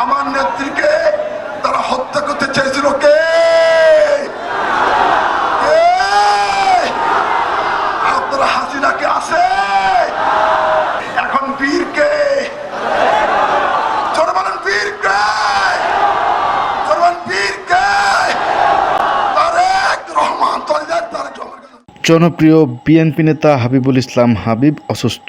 aman ne জনপ্রিয় BNP নেতা হাবিবুল ইসলাম হাবিব অসুস্থ।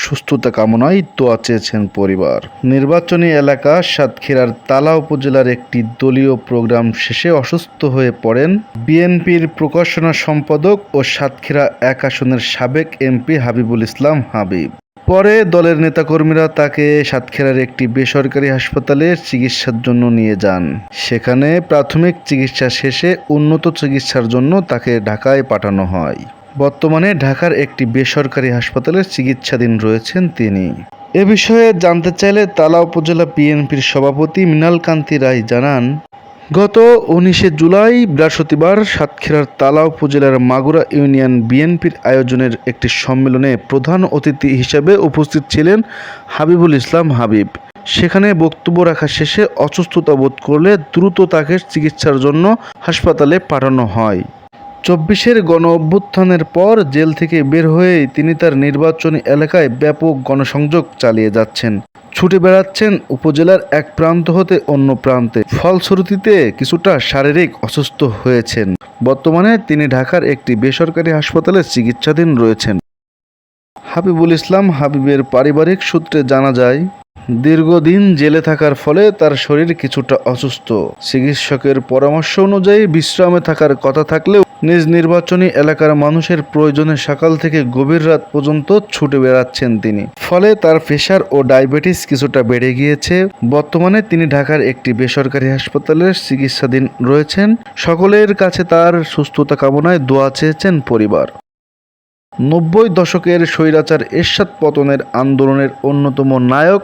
সুস্থতা কামনায় দোয়া চেয়েছেন পরিবার। নির্বাচনী এলাকা সাতক্ষীরার তালা উপজেলার একটি দলীয় প্রোগ্রাম শেষে অসুস্থ হয়ে পড়েন বিএনপির প্রকাশনা সম্পাদক ও সাতক্ষীরা এক আসনের সাবেক এমপি হাবিবুল ইসলাম হাবিব। পরে দলের নেতাকর্মীরা তাকে সাতক্ষীরার একটি বেসরকারি হাসপাতালে চিকিৎসার জন্য নিয়ে যান। সেখানে প্রাথমিক চিকিৎসা শেষে উন্নত চিকিৎসার জন্য তাকে ঢাকায় পাঠানো হয়। বর্তমানে ঢাকার একটি বেসরকারি হাসপাতালে চিকিৎসাধীন রয়েছেন তিনি। এ বিষয়ে জানতে চাইলে তালা উপজেলা বিএনপির সভাপতি মৃণাল কান্তি রায় জানান গত উনিশে জুলাই, বৃহস্পতিবার সাতক্ষীরার তালা উপজেলার মাগুরা ইউনিয়ন বিএনপির আয়োজনের একটি সম্মেলনে প্রধান অতিথি হিসেবে উপস্থিত ছিলেন হাবিবুল ইসলাম হাবিব। সেখানে বক্তব্য রাখা শেষে অসুস্থতা বোধ করলে দ্রুত তাকে চিকিৎসার জন্য হাসপাতালে পাঠানো হয়। চব্বিশের গণ অভ্যুত্থানের পর জেল থেকে বের হয়েই তিনি তার নির্বাচনী এলাকায় ব্যাপক গণসংযোগ চালিয়ে যাচ্ছেন। ছুটে বেড়াচ্ছেন উপজেলার এক প্রান্ত হতে অন্য প্রান্তে। ফলশ্রুতিতে কিছুটা শারীরিক অসুস্থ হয়েছেন। বর্তমানে তিনি ঢাকার একটি বেসরকারি হাসপাতালে চিকিৎসাধীন রয়েছেন। হাবিবুল ইসলাম হাবিবের পারিবারিক সূত্রে জানা যায়, দীর্ঘদিন জেলে থাকার ফলে তার শরীর কিছুটা অসুস্থ। চিকিৎসকের পরামর্শ অনুযায়ী বিশ্রামে থাকার কথা থাকলেও নিজ নির্বাচনী এলাকার মানুষের প্রয়োজনে সকাল থেকে গভীর রাত পর্যন্ত ছুটে বেড়াচ্ছেন তিনি। ফলে তার প্রেশার ও ডায়াবেটিস কিছুটা বেড়ে গিয়েছে। বর্তমানে তিনি ঢাকার একটি বেসরকারি হাসপাতালের চিকিৎসাধীন রয়েছেন। সকলের কাছে তার সুস্থতা কামনায় দোয়া চেয়েছেন পরিবার। নব্বই দশকের স্বৈরাচার এরশাদ পতনের আন্দোলনের অন্যতম নায়ক,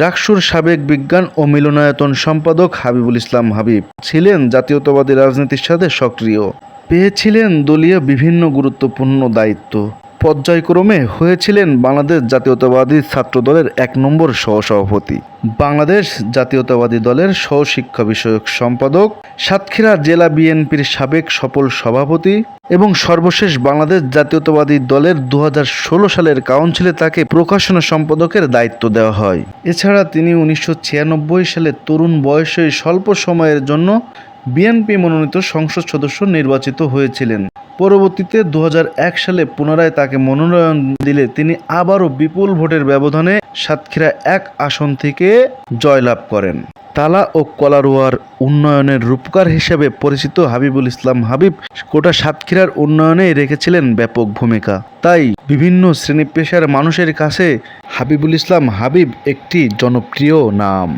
ডাকসুর সাবেক বিজ্ঞান ও মিলনায়তন সম্পাদক হাবিবুল ইসলাম হাবিব ছিলেন জাতীয়তাবাদী রাজনীতির সাথে সক্রিয়। পেয়েছিলেন দলীয় বিভিন্ন গুরুত্বপূর্ণ দায়িত্ব। পর্যায়ক্রমে হয়েছিলেন বাংলাদেশ জাতীয়তাবাদী ছাত্র দলের এক নম্বর সহসভাপতি। বাংলাদেশ জাতীয়তাবাদী দলের সহশিক্ষা বিষয়ক সম্পাদক, সাতক্ষীরা জেলা বিএনপির সাবেক সফল সভাপতি এবং সর্বশেষ বাংলাদেশ জাতীয়তাবাদী দলের দু হাজার ষোলো সালের কাউন্সিলে তাকে প্রকাশনা সম্পাদকের দায়িত্ব দেওয়া হয়। এছাড়া তিনি উনিশশো সালে তরুণ বয়সে স্বল্প সময়ের জন্য বিএনপি মনোনীত সংসদ সদস্য নির্বাচিত হয়েছিলেন। পরবর্তীতে দু হাজার এক সালে পুনরায় তাকে মনোনয়ন দিলে তিনি আবারও বিপুল ভোটের ব্যবধানে সাতক্ষীরা এক আসন থেকে জয়লাভ করেন। তালা ও কলারোয়ার উন্নয়নের রূপকার হিসেবে পরিচিত হাবিবুল ইসলাম হাবিব গোটা সাতক্ষীরার উন্নয়নে রেখেছিলেন ব্যাপক ভূমিকা। তাই বিভিন্ন শ্রেণি পেশার মানুষের কাছে হাবিবুল ইসলাম হাবিব একটি জনপ্রিয় নাম।